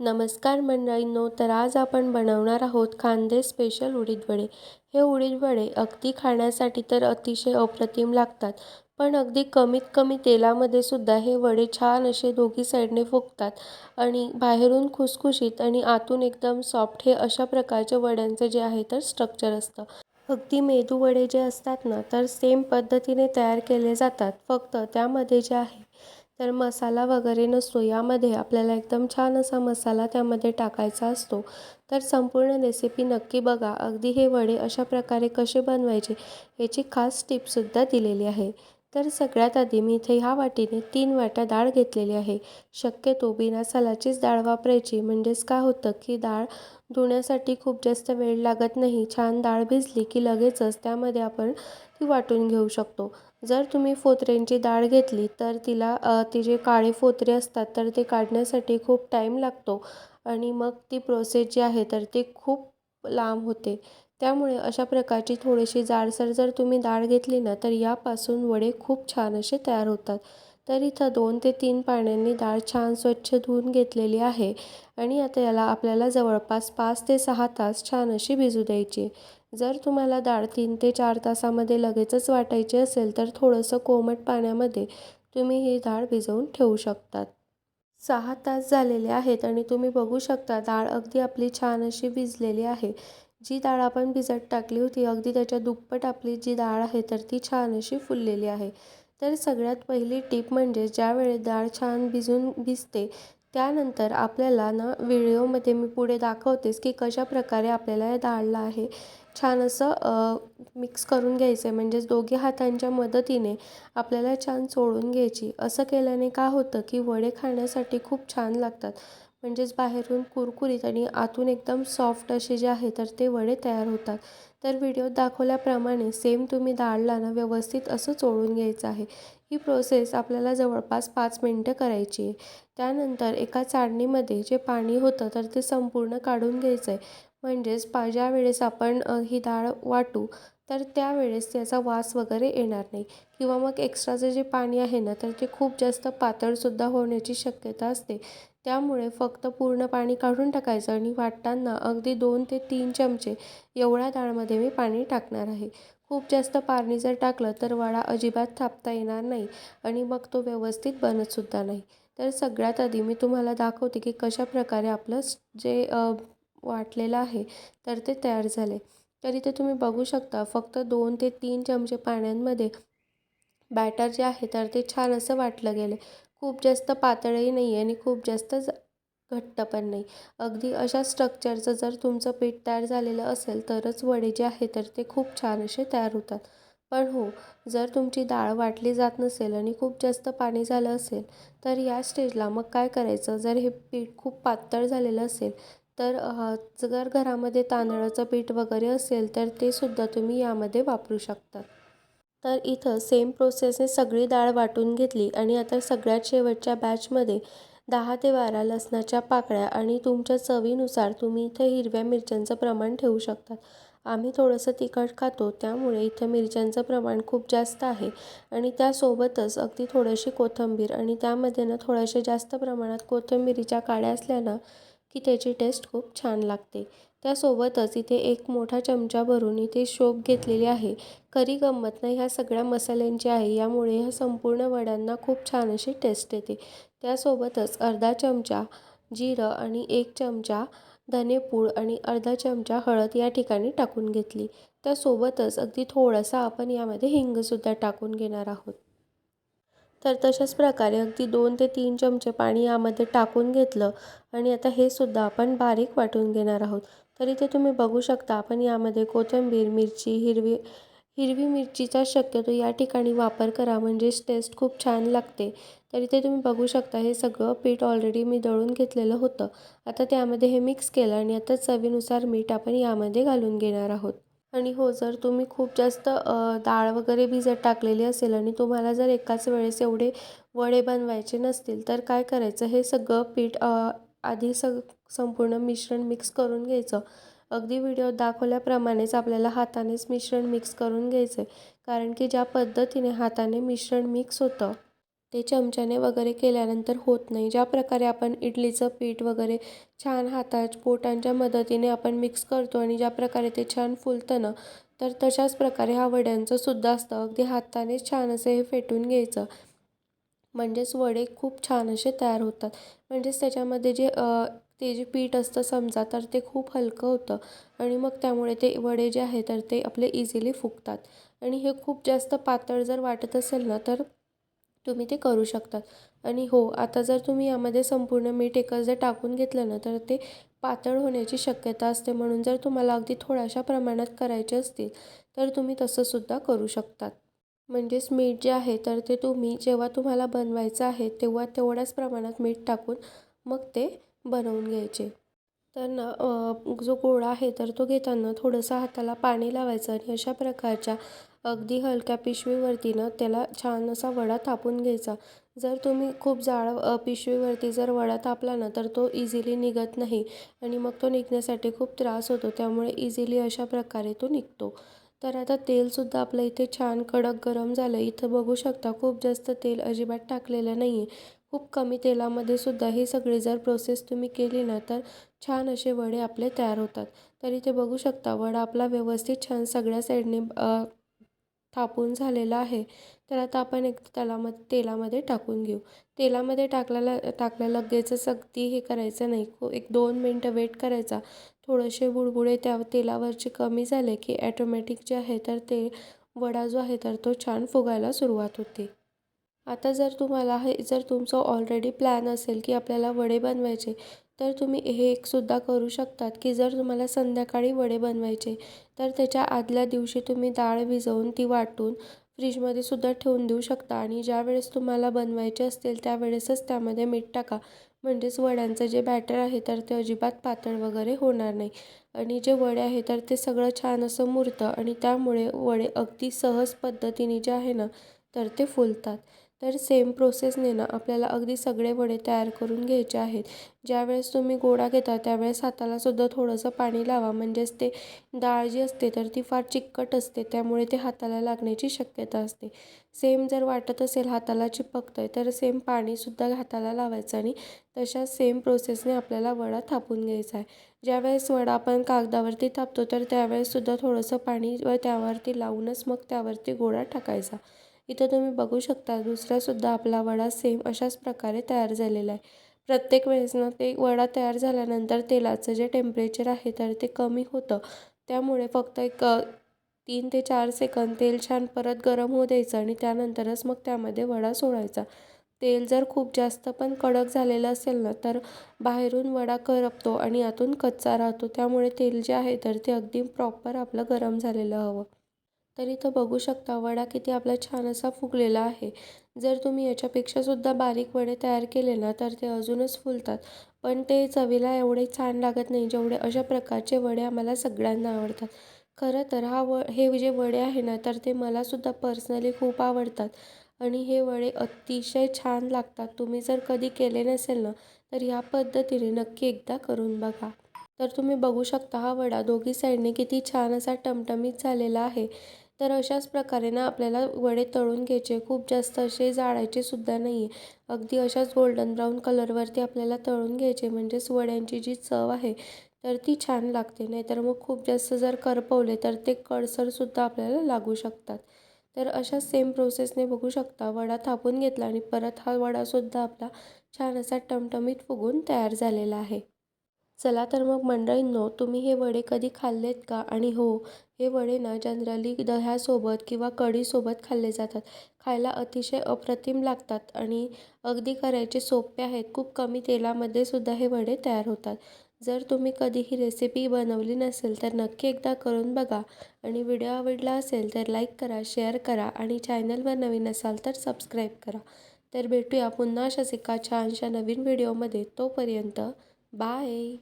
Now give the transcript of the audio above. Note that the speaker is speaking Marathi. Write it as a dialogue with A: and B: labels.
A: नमस्कार मंडळींनो तर आज आपण बनवणार आहोत कांदे स्पेशल उडीदवडे हे उडीदवडे अगदी खाण्यासाठी तर अतिशय अप्रतिम लागतात पण अगदी कमीत कमी तेलामध्ये सुद्धा हे वडे छान असे दोघी साईडने फुगतात आणि बाहेरून खुसखुशीत आणि आतून एकदम सॉफ्ट हे अशा प्रकारच्या वड्यांचं जे आहे तर स्ट्रक्चर असतं. अगदी मेदू वडे जे असतात ना तर सेम पद्धतीने तयार केले जातात. फक्त त्यामध्ये जे आहे तर मसाला वगैरे नसतो. यामध्ये आपल्याला एकदम छान असा मसाला त्यामध्ये टाकायचा असतो. तर संपूर्ण रेसिपी नक्की बघा. अगदी हे वडे अशा प्रकारे कसे बनवायचे याची खास टिपसुद्धा दिलेली आहे. तर सगळ्यात आधी मी इथे ह्या वाटीने तीन वाट्या डाळ घेतलेली आहे. शक्यतो बिना सालाचीच डाळ वापरायची. म्हणजेच काय होतं की डाळ धुण्यासाठी खूप जास्त वेळ लागत नाही. छान डाळ भिजली की लगेचच त्यामध्ये आपण ती वाटून घेऊ शकतो. जर तुम्ही फोत्र्यांची डाळ घेतली तर तिला ती जे काळे फोत्रे असतात तर ते काढण्यासाठी खूप टाईम लागतो आणि मग ती प्रोसेस जी आहे तर ती खूप लांब होते. त्यामुळे अशा प्रकारची थोडीशी जाडसर जर तुम्ही डाळ घेतली ना तर यापासून वडे खूप छान असे तयार होतात. तर इथं दोन ते तीन पाण्याने डाळ छान स्वच्छ धुवून घेतलेली आहे आणि आता याला आपल्याला जवळपास पाच ते सहा तास छान अशी भिजू द्यायची. जर तुम्हाला डाळ तीन ते चार तासामध्ये लगेचच वाटायची असेल तर थोडंसं कोमट पाण्यामध्ये तुम्ही ही डाळ भिजवून ठेवू शकतात. सहा तास झालेले आहेत आणि तुम्ही बघू शकता डाळ अगदी आपली छान अशी भिजलेली आहे. जी डाळ आपण भिजत टाकली होती अगदी त्याच्या दुप्पट आपली जी डाळ आहे तर ती छान अशी फुललेली आहे. तर सगळ्यात पहिली टीप म्हणजे ज्यावेळी डाळ छान भिजून भिजते त्यानंतर आपल्याला ना व्हिडिओमध्ये मी पुढे दाखवतेच की कशा प्रकारे आपल्याला या डाळला आहे छान असं मिक्स करून घ्यायचं आहे म्हणजेच दोघी हातांच्या मदतीने आपल्याला छान चोळून घ्यायची. असं केल्याने का होतं की वडे खाण्यासाठी खूप छान लागतात. म्हणजेच बाहेरून कुरकुरीत आणि आतून एकदम सॉफ्ट असे जे आहे तर ते वडे तयार होतात. तर व्हिडिओत दाखवल्याप्रमाणे सेम तुम्ही डाळला ना व्यवस्थित असं चोळून घ्यायचं आहे. ही प्रोसेस आपल्याला जवळपास पाच मिनटं करायची आहे. त्यानंतर एका चाळणीमध्ये जे पाणी होतं तर ते संपूर्ण काढून घ्यायचं आहे म्हणजेच पा ज्या वेळेस आपण ही डाळ वाटू तर त्यावेळेस त्याचा वास वगैरे येणार नाही. किंवा मग एक्स्ट्राचं जे पाणी आहे ना तर ते खूप जास्त पातळसुद्धा होण्याची शक्यता असते. त्यामुळे फक्त पूर्ण पाणी काढून टाकायचं आणि वाटताना अगदी दोन ते तीन चमचे एवढ्या डाळमध्ये मी पाणी टाकणार आहे. खूप जास्त पाणी जर टाकलं तर वडा अजिबात थापता येणार नाही आणि मग तो व्यवस्थित बनतसुद्धा नाही. तर सगळ्यात आधी मी तुम्हाला दाखवते की कशा प्रकारे आपलं जे वाटलेलं आहे तर ते तयार झाले. तर इथे तुम्ही बघू शकता. फक्त दोन ते तीन चमचे पाण्यांमध्ये बॅटर जे आहे तर ते छान असं वाटलं गेलं. खूप जास्त पातळही नाही आणि खूप जास्त घट्ट पण नाही. अगदी अशा स्ट्रक्चरचं जर तुमचं पीठ तयार झालेलं असेल तरच वडे जे आहे तर ते खूप छान असे तयार होतात. पण हो जर तुमची डाळ वाटली जात नसेल आणि खूप जास्त पाणी झालं असेल तर या स्टेजला मग काय करायचं? जर हे पीठ खूप पातळ झालेलं असेल तर जर घरामध्ये तांदळाचं पीठ वगैरे असेल तर ते सुद्धा तुम्ही यामध्ये वापरू शकता. तर इथं सेम प्रोसेसने सगळी डाळ वाटून घेतली आणि आता सगळ्यात शेवटच्या बॅचमध्ये दहा ते बारा लसणाच्या पाकळ्या आणि तुमच्या चवीनुसार तुम्ही इथं हिरव्या मिरच्यांचं प्रमाण ठेवू शकतात आम्ही थोडंसं तिखट खातो त्यामुळे इथं मिरच्यांचं प्रमाण खूप जास्त आहे आणि त्यासोबतच अगदी थोडीशी कोथिंबीर आणि त्यामध्ये ना थोड्याशा जास्त प्रमाणात कोथिंबीरीच्या काड्या असल्यानं की त्याची टेस्ट खूप छान लागते. त्यासोबतच इथे एक मोठा चमचा भरून इथे शोप घेतलेली आहे. खरी गंमत नाही ह्या सगळ्या मसाल्यांची आहे. यामुळे ह्या संपूर्ण वड्यांना खूप छान अशी टेस्ट येते. त्यासोबतच अर्धा चमचा जिरं आणि एक चमचा धनेपूड आणि अर्धा चमचा हळद या ठिकाणी टाकून घेतली. त्यासोबतच अगदी थोडासा आपण यामध्ये हिंगसुद्धा टाकून घेणार आहोत. तर तशाच प्रकारे अगदी दोन ते तीन चमचे पाणी यामध्ये टाकून घेतलं आणि आता हे सुद्धा आपण बारीक वाटून घेणार आहोत. तर इथे तुम्ही बघू शकता आपण यामध्ये कोथिंबीर मिरची हिरवी हिरवी मिरचीचा शक्यतो या ठिकाणी वापर करा म्हणजेच टेस्ट खूप छान लागते. तर इथे तुम्ही बघू शकता हे सगळं पीठ ऑलरेडी मी दळून घेतलेलं होतं. आता त्यामध्ये हे मिक्स केलं आणि आता चवीनुसार मीठ आपण यामध्ये घालून घेणार आहोत. आणि हो जर तुम्ही खूप जास्त डाळ वगैरे भिजत टाकलेली असेल आणि तुम्हाला जर एकाच वेळेस एवढे वडे बनवायचे नसतील तर काय करायचं? हे सगळं पीठ आधी सग संपूर्ण मिश्रण मिक्स करून घ्यायचं. अगदी व्हिडिओ दाखवल्याप्रमाणेच आपल्याला हातानेच मिश्रण मिक्स करून घ्यायचं आहे कारण की ज्या पद्धतीने हाताने मिश्रण मिक्स होतं ते चमच्याने वगैरे केल्यानंतर होत नाही. ज्या प्रकारे आपण इडलीचं पीठ वगैरे छान हातात बोटांच्या मदतीने आपण मिक्स करतो आणि ज्या प्रकारे ते छान फुलतं ना तर तशाच प्रकारे हा वड्यांचं सुद्धा असतं. अगदी हातानेच छान असं हे फेटून घ्यायचं. म्हणजेच वडे खूप छान असे तयार होतात. म्हणजेच त्याच्यामध्ये जे ते जे पीठ असतं समजा तर ते खूप हलकं होतं आणि मग त्यामुळे ते वडे जे आहे तर ते आपले इझिली फुगतात. आणि हे खूप जास्त पातळ जर वाटत असेल ना तर तुम्ही ते करू शकतात. आणि हो आता जर तुम्ही यामध्ये संपूर्ण मीठ एकच जर टाकून घेतलं ना तर ते पातळ होण्याची शक्यता असते. म्हणून जर तुम्हाला अगदी थोड्याशा प्रमाणात करायचे असतील तर तुम्ही तसंसुद्धा करू शकतात. म्हणजेच मीठ जे आहे तर ते तुम्ही जेव्हा तुम्हाला बनवायचं आहे तेव्हा तेवढ्याच प्रमाणात मीठ टाकून मग ते बनवून घ्यायचे. तर ना जो गोळा आहे तर तो घेताना थोडंसं हाताला पाणी लावायचं आणि अशा प्रकारच्या अगदी हलक्या पिशवीवरती ना त्याला छान असा वडा थापून घ्यायचा. जर तुम्ही खूप जाड पिशवीवरती जर वडा थापला ना तर तो इझिली निघत नाही आणि मग तो निघण्यासाठी खूप त्रास होतो. त्यामुळे इझिली अशा प्रकारे तो निघतो. तर आता तेलसुद्धा आपलं इथे छान कडक गरम झालं. इथं बघू शकता खूप जास्त तेल अजिबात टाकलेलं नाही आहे खूप कमी तेलामध्ये सुद्धा ही सगळी जर प्रोसेस तुम्ही केली ना तर छान असे वडे आपले तयार होतात. तर इथे बघू शकता वडा आपला व्यवस्थित छान सगळ्या साईडने थापून झालेला आहे. तर आता आपण एक त्यालामध्ये तेलामध्ये टाकून घेऊ. तेलामध्ये टाकल्याला टाकल्या लगेचच अगदी हे करायचं नाही. एक दोन मिनटं वेट करायचा. थोडेसे बुडबुडे त्या तेलावरचे कमी झाले की ॲटोमॅटिक जे आहे तर ते वडा जो आहे तर तो छान फुगायला सुरुवात होते. आता जर तुम्हाला हे जर तुमचं ऑलरेडी प्लॅन असेल की आपल्याला वडे बनवायचे तर तुम्ही हे एकसुद्धा करू शकतात की जर तुम्हाला संध्याकाळी वडे बनवायचे तर त्याच्या आदल्या दिवशी तुम्ही डाळ भिजवून ती वाटून फ्रीजमध्ये सुद्धा ठेवून देऊ शकता. आणि ज्या वेळेस तुम्हाला बनवायचे असतील त्यावेळेसच त्यामध्ये मीठ टाका. म्हणजेच वड्यांचं जे बॅटर आहे तर ते अजिबात पातळ वगैरे होणार नाही. आणि जे वडे आहे तर ते सगळं छान असं मुरतं आणि त्यामुळे वडे अगदी सहज पद्धतीने जे आहे ना तर ते फुलतात. तर सेम प्रोसेसने ना आपल्याला अगदी सगळे वडे तयार करून घ्यायचे आहेत. ज्यावेळेस तुम्ही गोडा घेता त्यावेळेस हातालासुद्धा थोडंसं पाणी लावा. म्हणजेच ते डाळ जी असते तर ती फार चिकट असते. त्यामुळे ते हाताला लागण्याची शक्यता असते. सेम जर वाटत असेल हाताला चिपकतं आहे तर सेम पाणीसुद्धा हाताला लावायचं आणि तशा सेम प्रोसेसने आपल्याला वडा थापून घ्यायचा आहे. ज्यावेळेस वडा आपण कागदावरती थापतो तर त्यावेळेससुद्धा थोडंसं पाणी व त्यावरती लावूनच मग त्यावरती गोळा टाकायचा. इथं तुम्ही बघू शकता दुसरासुद्धा आपला वडा सेम अशाच प्रकारे तयार झालेला आहे. प्रत्येक वेळेस ना ते वडा तयार झाल्यानंतर तेलाचं जे टेम्परेचर आहे तर ते कमी होतं. त्यामुळे फक्त एक तीन ते चार सेकंद तेल छान परत गरम होऊ द्यायचं आणि त्यानंतरच मग त्यामध्ये वडा सोडायचा. तेल जर खूप जास्त पण कडक झालेलं असेल ना तर बाहेरून वडा करपतो आणि आतून कच्चा राहतो. त्यामुळे तेल जे आहे तर ते अगदी प्रॉपर आपलं गरम झालेलं हवं. तर इथं बघू शकता वडा किती आपला छान असा फुगलेला आहे. जर तुम्ही याच्यापेक्षासुद्धा बारीक वडे तयार केले ना तर ते अजूनच फुलतात. पण ते चवीला एवढे छान लागत नाही जेवढे अशा प्रकारचे वडे आम्हाला सगळ्यांना आवडतात. खरं तर हा व हे जे वडे आहे ना तर ते मलासुद्धा पर्सनली खूप आवडतात. आणि हे वडे अतिशय छान लागतात. तुम्ही जर कधी केले नसेल ना तर ह्या पद्धतीने नक्की एकदा करून बघा. तर तुम्ही बघू शकता हा वडा दोघी साईडने किती छान असा टमटमीत झालेला आहे. तर अशाच प्रकारे ना आपल्याला वडे तळून घ्यायचे. खूप जास्त असे जाळायचे सुद्धा नाही आहे अगदी अशाच गोल्डन ब्राऊन कलरवरती आपल्याला तळून घ्यायचे. म्हणजेच वड्यांची जी चव आहे तर ती छान लागते. नाहीतर मग खूप जास्त जर करपवले तर ते कडसरसुद्धा आपल्याला लागू शकतात. तर अशा सेम प्रोसेसने बघू शकता वडा थापून घेतला आणि परत हा वडासुद्धा आपला छान असा टमटमीत फुगून तयार झालेला आहे. चला तर मग मंडळींनो तुम्ही हे वडे कधी खाल्लेत का? आणि हो हे वडे ना जनरली दह्यासोबत किंवा कढीसोबत खाल्ले जातात. खायला अतिशय अप्रतिम लागतात आणि अगदी करायचे सोपे आहेत. खूप कमी तेलामध्ये सुद्धा हे वडे तयार होतात. जर तुम्ही कधी ही रेसिपी बनवली नसेल तर नक्की एकदा करून बघा. आणि व्हिडिओ आवडला असेल तर लाईक करा शेअर करा आणि चॅनलवर नवीन असाल तर सबस्क्राईब करा. तर भेटूया पुन्हा अशाच एका छानशा नवीन व्हिडिओमध्ये. तोपर्यंत बाय!